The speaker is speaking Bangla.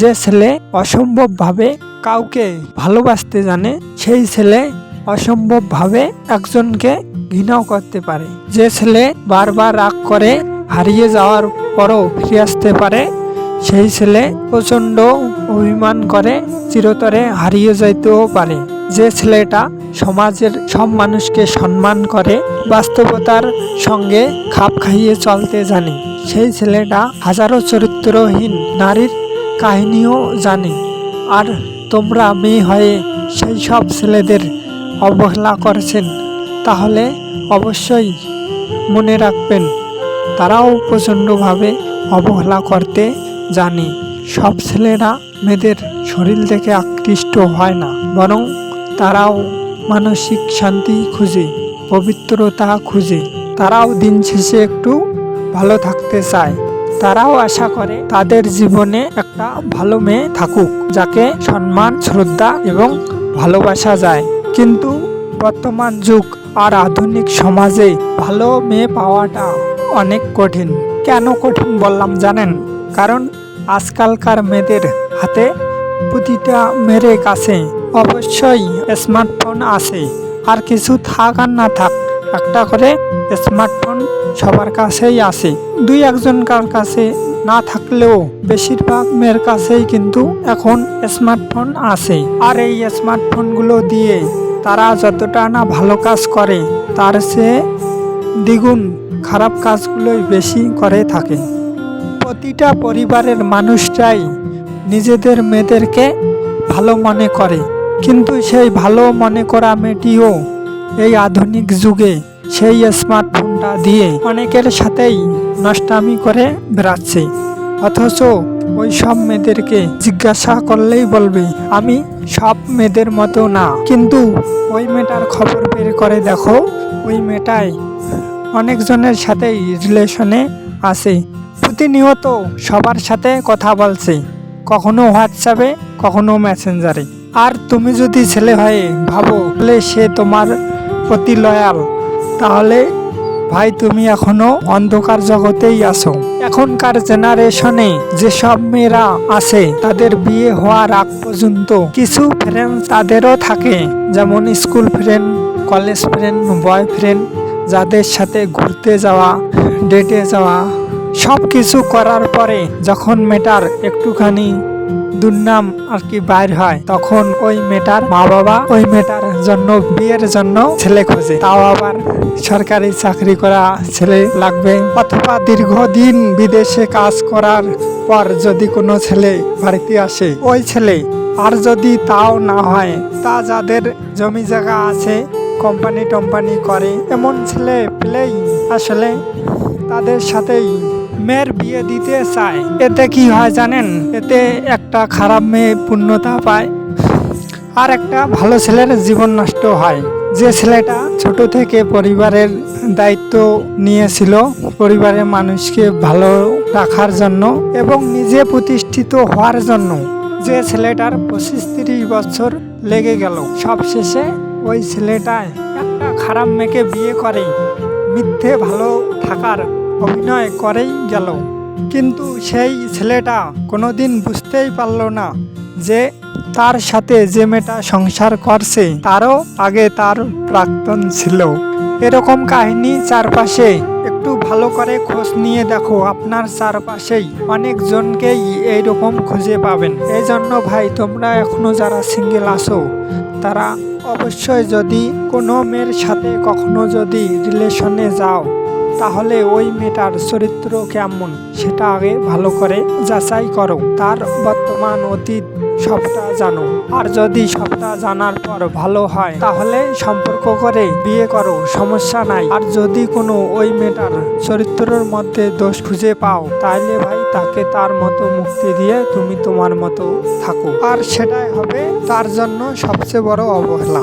যে ছেলে অসম্ভবভাবে কাউকে ভালোবাসতে জানে, সেই ছেলে অসম্ভবভাবে একজনকে ঘৃণাও করতে পারে। যে ছেলে বারবার রাগ করে হারিয়ে যাওয়ার পরও ফিরে আসতে পারে, সেই ছেলে প্রচণ্ড অভিমান করে চিরতরে হারিয়ে যাইতেও পারে। যে ছেলেটা সমাজের সব মানুষকে সম্মান করে, বাস্তবতার সঙ্গে খাপ খাইয়ে চলতে জানে, সেই ছেলেটা হাজারো চরিত্রহীন নারীর কাহিনীও জানে। আর তোমরা মেয়ে হয়ে সেই সব ছেলেদের অবহেলা করছেন, তাহলে অবশ্যই মনে রাখবেন, তারাও প্রচণ্ডভাবে অবহেলা করতে জানে। সব ছেলেরা মেয়েদের শরীর থেকে আকৃষ্ট হয় না, বরং তারাও মানসিক শান্তি খুঁজে, পবিত্রতা খুঁজে। তারাও দিন শেষে একটু ভালো থাকতে চায়। তারাও আশা করে তাদের জীবনে একটা ভালো মেয়ে থাকুক, যাকে সম্মান, শ্রদ্ধা এবং ভালোবাসা যায়। কিন্তু বর্তমান যুগ আর আধুনিক সমাজে ভালো মেয়ে পাওয়াটা অনেক কঠিন। কেন কঠিন বললাম জানেন? কারণ আজকালকার মেয়েদের হাতে প্রতিটা মেয়ের কাছে অবশ্যই স্মার্টফোন আছে। আর কিছু থাক আর না থাক একটা করে স্মার্টফোন সবার কাছেই আছে। দুই একজনকার কাছে না থাকলেও বেশিরভাগ মেয়ের কাছেই কিন্তু এখন স্মার্টফোন আছে। আর এই স্মার্টফোনগুলো দিয়ে তারা যতটা না ভালো কাজ করে, তার চেয়ে দ্বিগুণ খারাপ কাজগুলোই বেশি করে থাকে। প্রতিটা পরিবারের মানুষটাই নিজেদের মেয়েদেরকে ভালো মনে করে। কিন্তু সেই ভালো মনে করা মেয়েটিও এই আধুনিক যুগে সেই স্মার্টফোনটা দিয়ে অনেকের সাথেই নষ্টামি করে বেড়াচ্ছে। অথচ ওই সব মেয়েদেরকে জিজ্ঞাসা করলেই বলবে, আমি সব মেয়েদের মতো না। কিন্তু ওই মেয়েটার খবর বের করে দেখো, ওই মেয়েটাই অনেকজনের সাথেই রিলেশনে আছে। প্রতিনিয়ত সবার সাথে কথা বলছে, কখনো হোয়াটসঅ্যাপে কখনো মেসেঞ্জারে আর তুমি যদি ছেলে হয়ে ভাবো বলে সে তোমার প্রতি লয়াল। তাহলে, ভাই, তুমি এখনও অন্ধকার জগতেই আছো। এখনকার জেনারেশনে যেসব মেয়েরা আছে, তাদের বিয়ে হওয়ার আগ পর্যন্ত কিছু ফ্রেন্ড তাদেরও থাকে। যেমন school friend college friend boyfriend যাদের সাথে ঘুরতে যাওয়া ডেটে যাওয়া সব কিছু করার পরে যখন মেটার একটুখানি দুর্নাম আর কি বাইর হয়, তখন ওই মেয়েটার মা বাবা ওই মেয়েটার জন্য, বিয়ের জন্য ছেলে খোঁজে। তাও আবার সরকারি চাকরি করা ছেলে লাগবে। অথবা দীর্ঘদিন বিদেশে কাজ করার পর যদি কোনো ছেলে বাড়িতে আসে, ওই ছেলে আর যদি তাও না হয়, তা যাদের জমি জায়গা আছে কোম্পানি টম্পানি করে, এমন ছেলে পেলেই আসলে তাদের সাথেই মেয়ের বিয়ে দিতে চায়, এতে কি হয় জানেন? এতে একটা খারাপ মেয়ে পূর্ণতা পায়, আর একটা ভালো ছেলের জীবন নষ্ট হয়। যে ছেলেটা ছোট থেকে পরিবারের দায়িত্ব নিয়েছিল, পরিবারের মানুষকে ভালো রাখার জন্য এবং নিজে প্রতিষ্ঠিত হওয়ার জন্য, যে ছেলেটার পঁচিশ তিরিশ বছর লেগে গেল। সব শেষে ওই ছেলেটায় একটা খারাপ মেয়েকে বিয়ে করে, মিথ্যে ভালো থাকার অভিনয় করেই গেল। কিন্তু সেই ছেলেটা কোনোদিন বুঝতেই পারল না যে তার সাথে যে মেয়েটা সংসার করছে, তারও আগে তার প্রাক্তন ছিল। এরকম কাহিনী চারপাশে একটু ভালো করে খোঁজ নিয়ে দেখো, আপনার চারপাশেই অনেকজনকেই এইরকম খুঁজে পাবেন। এই জন্য ভাই, তোমরা এখনও যারা সিঙ্গেল আসো তারা অবশ্যই যদি কোনো মেয়ের সাথে কখনো যদি রিলেশনে যাও তাহলে ওই মেয়েটার চরিত্র কেমন? সেটা আগে ভালো করে যাচাই করো। তার বর্তমান অতীত সবটা জানো। আর যদি সবটা জানার পর ভালো হয়, তাহলে সম্পর্ক করে বিয়ে করো, সমস্যা নাই। আর যদি কোনো ওই মেয়েটার চরিত্রের মধ্যে দোষ খুঁজে পাও তাহলে ভাই তাকে তার মতো মুক্তি দিয়ে তুমি তোমার মতো থাকো। আর সেটাই হবে তার জন্য সবচেয়ে বড় অবহেলা।